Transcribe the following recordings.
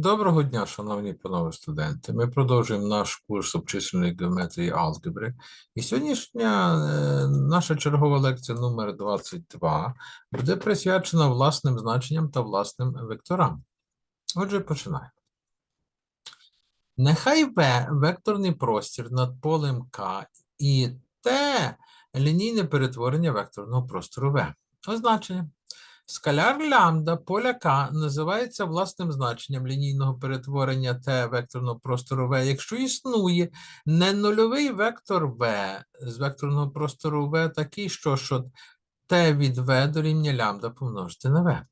Доброго дня, шановні панове студенти. Ми продовжуємо наш курс обчисленої геометрії алгебри. І сьогоднішня е, наша чергова лекція номер 22 буде присвячена власним значенням та власним векторам. Отже, починаємо. Нехай В векторний простір над полем К і Т лінійне перетворення векторного простору В. Означення. Скаляр лямбда поля К називається власним значенням лінійного перетворення Т векторного простору В, якщо існує не нульовий вектор В з векторного простору В такий, що, що Т від В дорівнює лямбда помножити на В.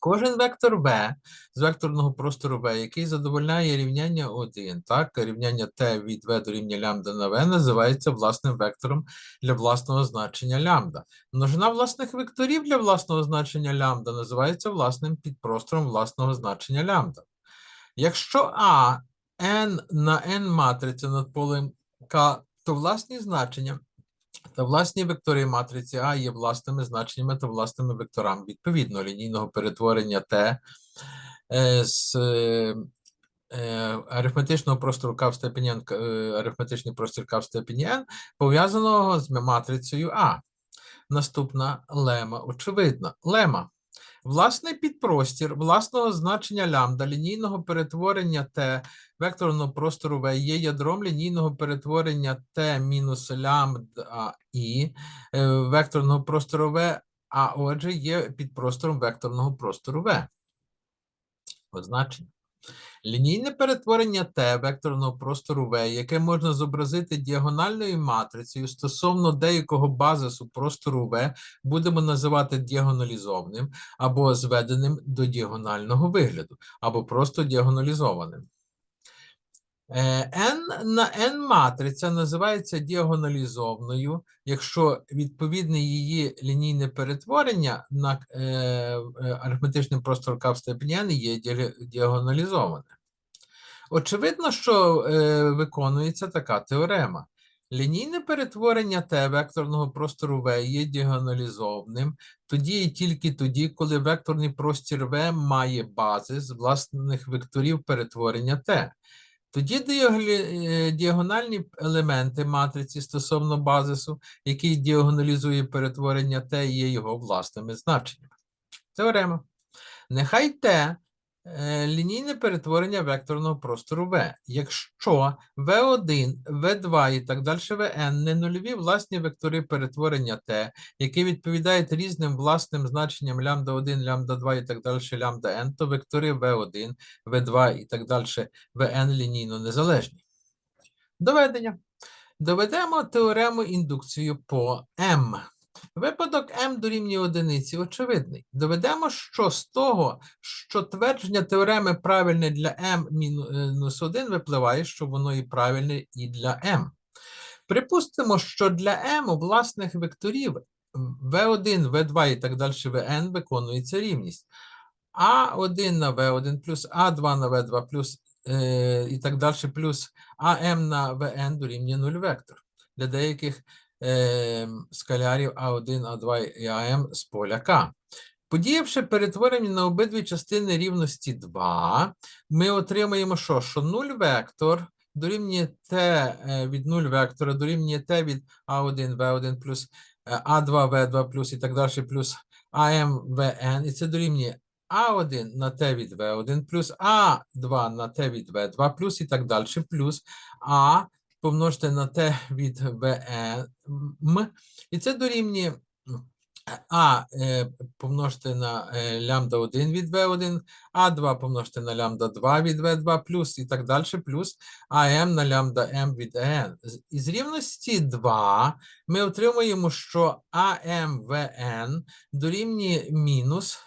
Кожен вектор В з векторного простору В, який задовольняє рівняння 1, так, рівняння Т від В дорівнює лямбда на В, називається власним вектором для власного значення лямбда. Множина власних векторів для власного значення лямбда називається власним підпростором власного значення лямбда. Якщо А n на n матриця над полем К, то власні значення та власні вектори матриці А є власними значеннями та власними векторами відповідно лінійного перетворення Т е, з е, е, арифметичного простору К в степені n, арифметичний простір К в степені n, пов'язаного з матрицею А. Наступна лема очевидна. Лема. Власний підпростір власного значення лямбда лінійного перетворення Т векторного простору В є ядром лінійного перетворення Т мінус лямбда І е, векторного простору В, а отже є підпростором векторного простору В. Означення. Лінійне перетворення Т векторного простору В, яке можна зобразити діагональною матрицею стосовно деякого базису простору В, будемо називати діагоналізованим або зведеним до діагонального вигляду, або просто діагоналізованим. Е, N на N матриця називається діагоналізованою, якщо відповідне її лінійне перетворення на е, е, арифметичний простор К в степені N є діагоналізоване. Очевидно, що е, виконується така теорема. Лінійне перетворення Т векторного простору В є діагоналізованим тоді і тільки тоді, коли векторний простір В має бази з власних векторів перетворення Т. Тоді е, діагональні елементи матриці стосовно базису, який діагоналізує перетворення Т, є його власними значеннями. Теорема. Нехай Т лінійне перетворення векторного простору В. Якщо В1, В2 і так далі Vn не нульові власні вектори перетворення Т, які відповідають різним власним значенням лямбда 1, лямбда 2 і так далі лямбда n, то вектори В1, В2 і так далі Vn лінійно незалежні. Доведення. Доведемо теорему індукцію по m. Випадок m дорівнює одиниці очевидний. Доведемо, що з того, що твердження теореми правильне для m-1 випливає, що воно і правильне і для m. Припустимо, що для у власних векторів v1, v2 і так далі vn виконується рівність. А1 на v1 плюс А2 на v2 плюс е, і так далі плюс АМ на ВН дорівнює 0 вектор. Для деяких скалярів А1, А2 і АМ з поля К. Подіявши перетворення на обидві частини рівності 2, ми отримаємо що? Що 0 вектор дорівнює Т е, від 0 вектора, дорівнює Т від А1, В1 плюс е, А2, В2 плюс і так далі, плюс АМ, ВН, і це дорівнює А1 на Т від В1 плюс А2 на Т від В2 плюс і так далі, плюс А помножити на Т від ВМ, і це дорівнює А е, помножити на е, лямбда 1 від В1, А2 помножити на лямбда 2 від В2 плюс і так далі, плюс АМ на лямбда М від ЕН. Із рівності 2 ми отримуємо, що АМВН дорівнює мінус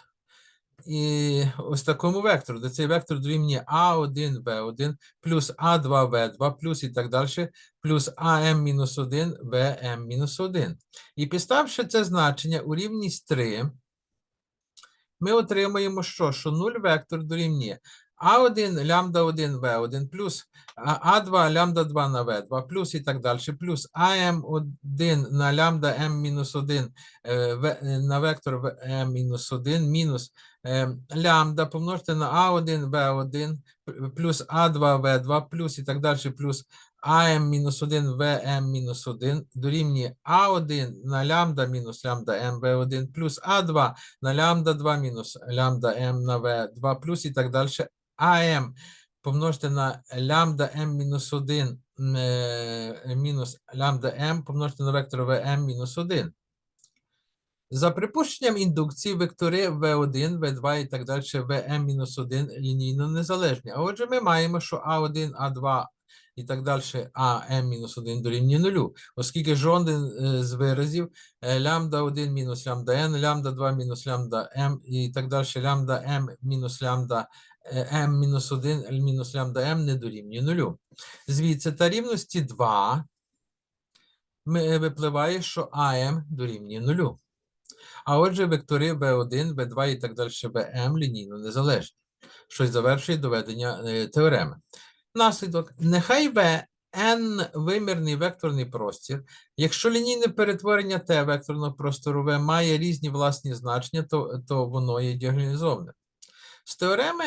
і ось такому вектору, де цей вектор дорівнює А1, В1 плюс А2, В2 плюс і так далі, плюс АМ-1, ВМ-1. І підставши це значення у рівність 3, ми отримаємо що? Що 0 вектор дорівнює А1 лямбда 1 В1 плюс а- А2 лямбда 2 на В2 плюс і так далі, плюс АМ1 на лямбда М мінус 1 е, в- е, на вектор М мінус 1 мінус е, лямбда. Помножити на А1 В1 плюс А2 В2 плюс і так далі, плюс АМ мінус 1 ВМ мінус 1 дорівнює А1 на лямбда мінус лямбда М В1 плюс А2 на лямбда 2 мінус лямбда М на В2 плюс і так далі. АМ помножити на лямбда М мінус 1 е, мінус лямбда М помножити на вектор ВМ мінус 1. За припущенням індукції, вектори V1, V2 і так далі, Vm-1 лінійно незалежні. А отже, ми маємо, що А1, А2 і так далі, АМ-1 дорівнює нулю, оскільки жоден е, з виразів е, лямбда 1 мінус лямбда n, лямбда 2 мінус лямбда m і так далі, лямбда m мінус лямбда е, m мінус 1 мінус лямбда m не дорівнює нулю. Звідси та рівності 2 випливає, що АМ дорівнює нулю. А отже, вектори V1, V2 і так далі, Vm лінійно незалежні, що завершує доведення е, теореми. Наслідок. Нехай V n вимірний векторний простір. Якщо лінійне перетворення T векторного простору V має різні власні значення, то, то воно є діагонізоване. З теореми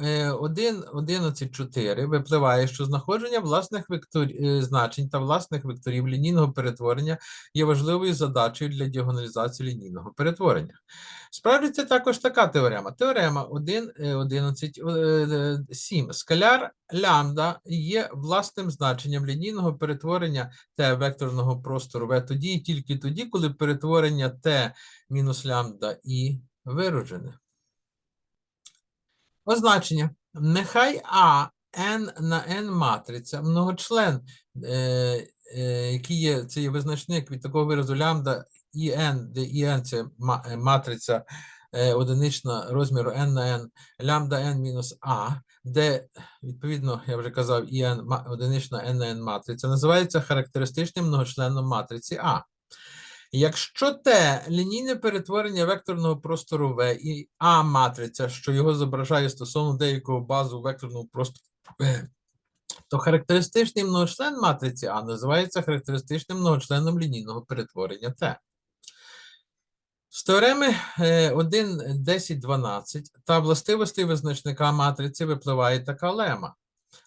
е, 1.11.4 випливає, що знаходження власних вектор... е, значень та власних векторів лінійного перетворення є важливою задачею для діагоналізації лінійного перетворення. Справді також така теорема. Теорема 1.11.7. Скаляр лямбда є власним значенням лінійного перетворення Т векторного простору В тоді і тільки тоді, коли перетворення Т мінус лямбда і вироджене. Означення. Нехай А n на n матриця, многочлен, е, е, який є, це є визначник від такого виразу лямбда і n, де і n це е, матриця е, одинична розміру n на n, лямбда n мінус а, де, відповідно, я вже казав, і n одинична n на n матриця, називається характеристичним многочленом матриці А. Якщо те лінійне перетворення векторного простору V і А матриця, що його зображає стосовно деякого базу векторного простору V, то характеристичний многочлен матриці А називається характеристичним многочленом лінійного перетворення Т. З теореми е, 1, 10, 12 та властивостей визначника матриці випливає така лема.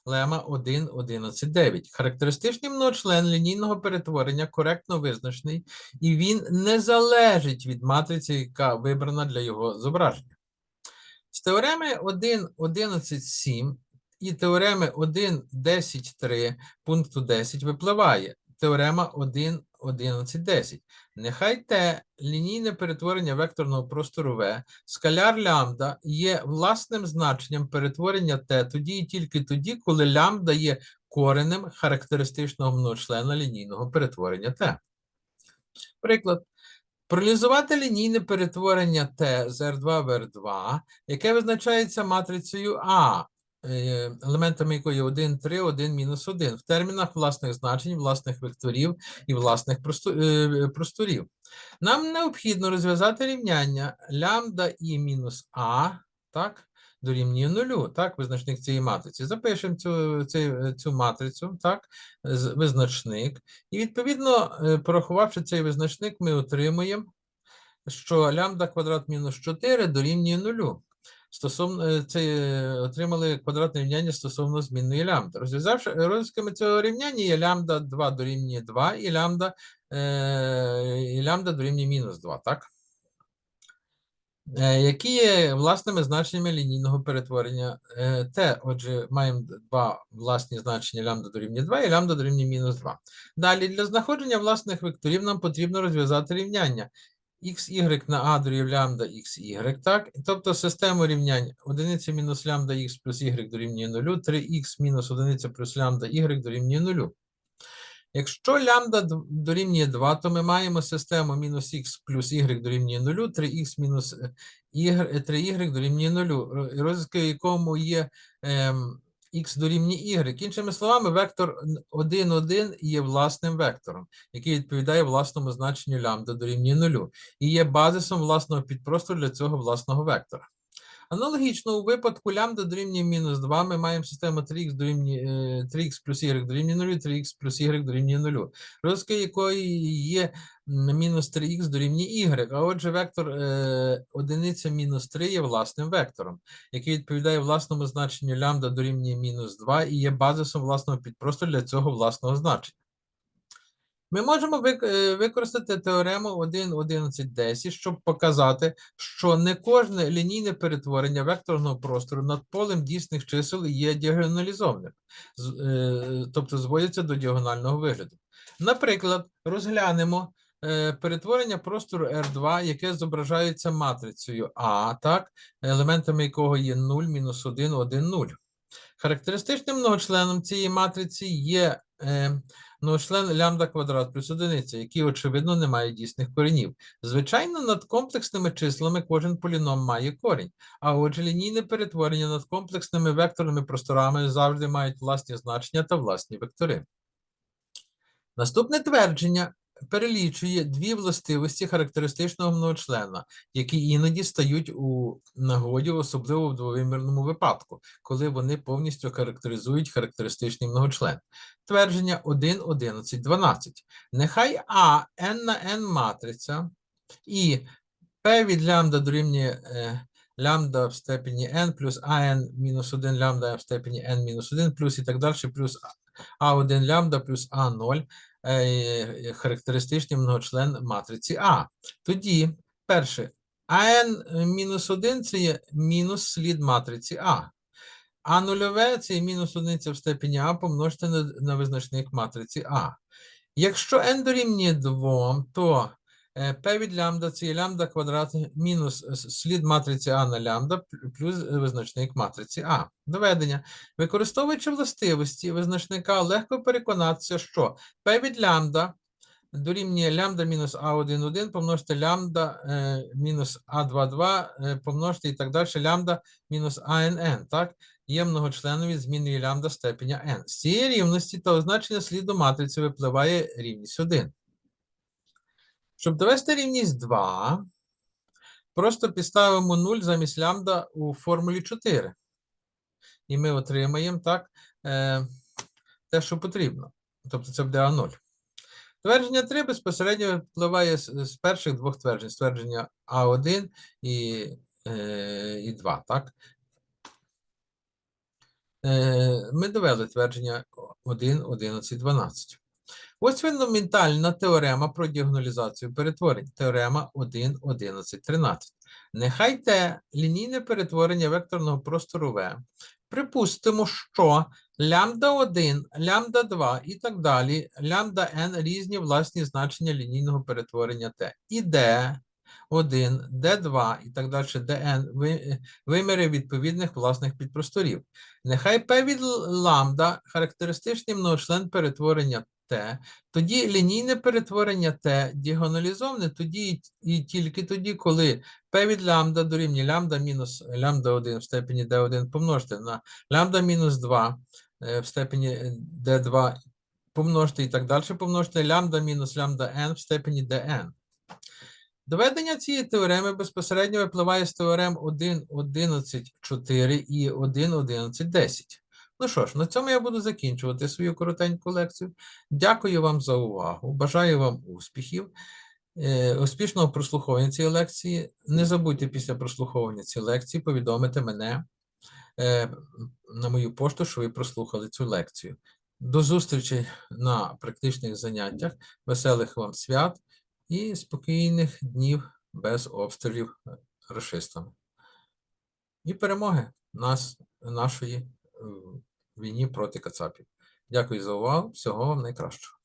Лема 1, 11, 9. Характеристичний многочлен лінійного перетворення коректно визначений, і він не залежить від матриці, яка вибрана для його зображення. З теореми 1, 11, 7 і теореми 1, 10, 3 пункту 10 випливає теорема 1, 11, 10. Нехай те лінійне перетворення векторного простору В, скаляр лямбда є власним значенням перетворення Т тоді і тільки тоді, коли лямбда є коренем характеристичного многочлена лінійного перетворення Т. Приклад. Проаналізувати лінійне перетворення Т з R2 в R2, яке визначається матрицею А, елементами якої 1, 3, 1, мінус 1, в термінах власних значень, власних векторів і власних е, просторів. Нам необхідно розв'язати рівняння лямбда і мінус А, так, дорівнює нулю, так, визначник цієї матриці. Запишемо цю, цю, цю матрицю, так, визначник. І відповідно, е, порахувавши цей визначник, ми отримуємо, що лямбда квадрат мінус 4 дорівнює нулю. Стосовно е, це е, отримали квадратне рівняння стосовно змінної лямбда. Розв'язавши розв'язками цього рівняння є лямбда 2 дорівнює 2 і лямбда, е, і лямбда дорівнює мінус 2, так? Е, які є власними значеннями лінійного перетворення е, Т. Отже, маємо два власні значення лямбда дорівнює 2 і лямбда дорівнює мінус 2. Далі, для знаходження власних векторів нам потрібно розв'язати рівняння xy на а дорівнює лямбда xy, так? Тобто систему рівнянь 1 мінус лямбда х плюс y дорівнює 0, 3х мінус 1 плюс лямбда y дорівнює 0. Якщо лямбда дорівнює 2, то ми маємо систему мінус х плюс y дорівнює 0, 3х мінус е, y, 3y дорівнює 0, розв'язки якому є ем, х дорівнює y. Іншими словами, вектор 1, 1 є власним вектором, який відповідає власному значенню лямбда дорівнює 0, і є базисом власного підпростору для цього власного вектора. Аналогічно, у випадку лямбда дорівнює мінус 2, ми маємо систему 3х дорівнює е, 3х плюс y дорівнює 0, 3х плюс y дорівнює 0, розв'язки якої є мінус 3х дорівнює y. А отже, вектор е, одиниця мінус 3 є власним вектором, який відповідає власному значенню лямбда дорівнює мінус 2 і є базисом власного підпросту для цього власного значення. Ми можемо е, використати теорему 1.11.10, щоб показати, що не кожне лінійне перетворення векторного простору над полем дійсних чисел є діагоналізованим, е, тобто зводяться до діагонального вигляду. Наприклад, розглянемо е, перетворення простору R2, яке зображається матрицею А, так, елементами якого є 0, мінус 1, 1, 0. Характеристичним многочленом цієї матриці є е, многочлен лямбда квадрат плюс одиниця, який, очевидно, не має дійсних коренів. Звичайно, над комплексними числами кожен поліном має корінь, а отже, лінійне перетворення над комплексними векторними просторами завжди мають власні значення та власні вектори. Наступне твердження перелічує дві властивості характеристичного многочлена, які іноді стають у нагоді, особливо в двовимірному випадку, коли вони повністю характеризують характеристичний многочлен. Твердження 1, 11, 12. Нехай А n на n матриця і P від лямбда дорівнює е, лямбда в степені n плюс ан мінус 1 лямбда в степені n мінус 1 плюс і так далі, плюс а1 лямбда плюс а0 е, характеристичний многочлен матриці А. Тоді, перше, ан мінус 1 це є мінус слід матриці А. А нульове це є мінус одиниця в степені А помножити на, на визначник матриці А. Якщо n дорівнює 2, то е, p від лямбда це є лямбда квадрат мінус слід матриці А на лямбда плюс визначник матриці А. Доведення. Використовуючи властивості визначника, легко переконатися, що p від лямбда дорівнює лямбда мінус А1,1 помножити лямбда е, мінус А2,2 е, помножити і так далі лямбда мінус АНН, так? Є многочленові зміною лямбда степеня n. З цієї рівності та означення сліду матриці випливає рівність 1. Щоб довести рівність 2, просто підставимо 0 замість лямбда у формулі 4. І ми отримаємо так е, те, що потрібно. Тобто це буде А0. Твердження 3 безпосередньо впливає з, перших двох тверджень: з твердження А1 і, е, і 2, так? Е, Ми довели твердження 1, 11, 12. Ось фундаментальна теорема про діагоналізацію перетворень. Теорема 1, 11, 13. Нехай те лінійне перетворення векторного простору В. Припустимо, що лямбда 1, лямбда 2 і так далі, лямбда n різні власні значення лінійного перетворення Т. І D1, D2 і так далі, ви- виміри відповідних власних підпросторів. Нехай P від ламбда характеристичний многочлен перетворення Т, тоді лінійне перетворення Т діагоналізоване тоді і- тільки тоді, коли P від лямбда дорівнює лямбда мінус лямбда 1 в степені D1 помножити на лямбда мінус 2 е, в степені е, D2 помножити і так далі помножити лямбда мінус лямбда n в степені Dn. Доведення цієї теореми безпосередньо випливає з теорем 1, 11, 4 і 1, 11, 10. Ну що ж, на цьому я буду закінчувати свою коротеньку лекцію. Дякую вам за увагу. Бажаю вам успіхів, е, успішного прослуховування цієї лекції. Не забудьте після прослуховування цієї лекції повідомити мене е, на мою пошту, що ви прослухали цю лекцію. До зустрічі на практичних заняттях. Веселих вам свят і спокійних днів без обстрілів рашистами. І перемоги нас, нашої війні проти Кацапів. Дякую за увагу. Всього вам найкращого.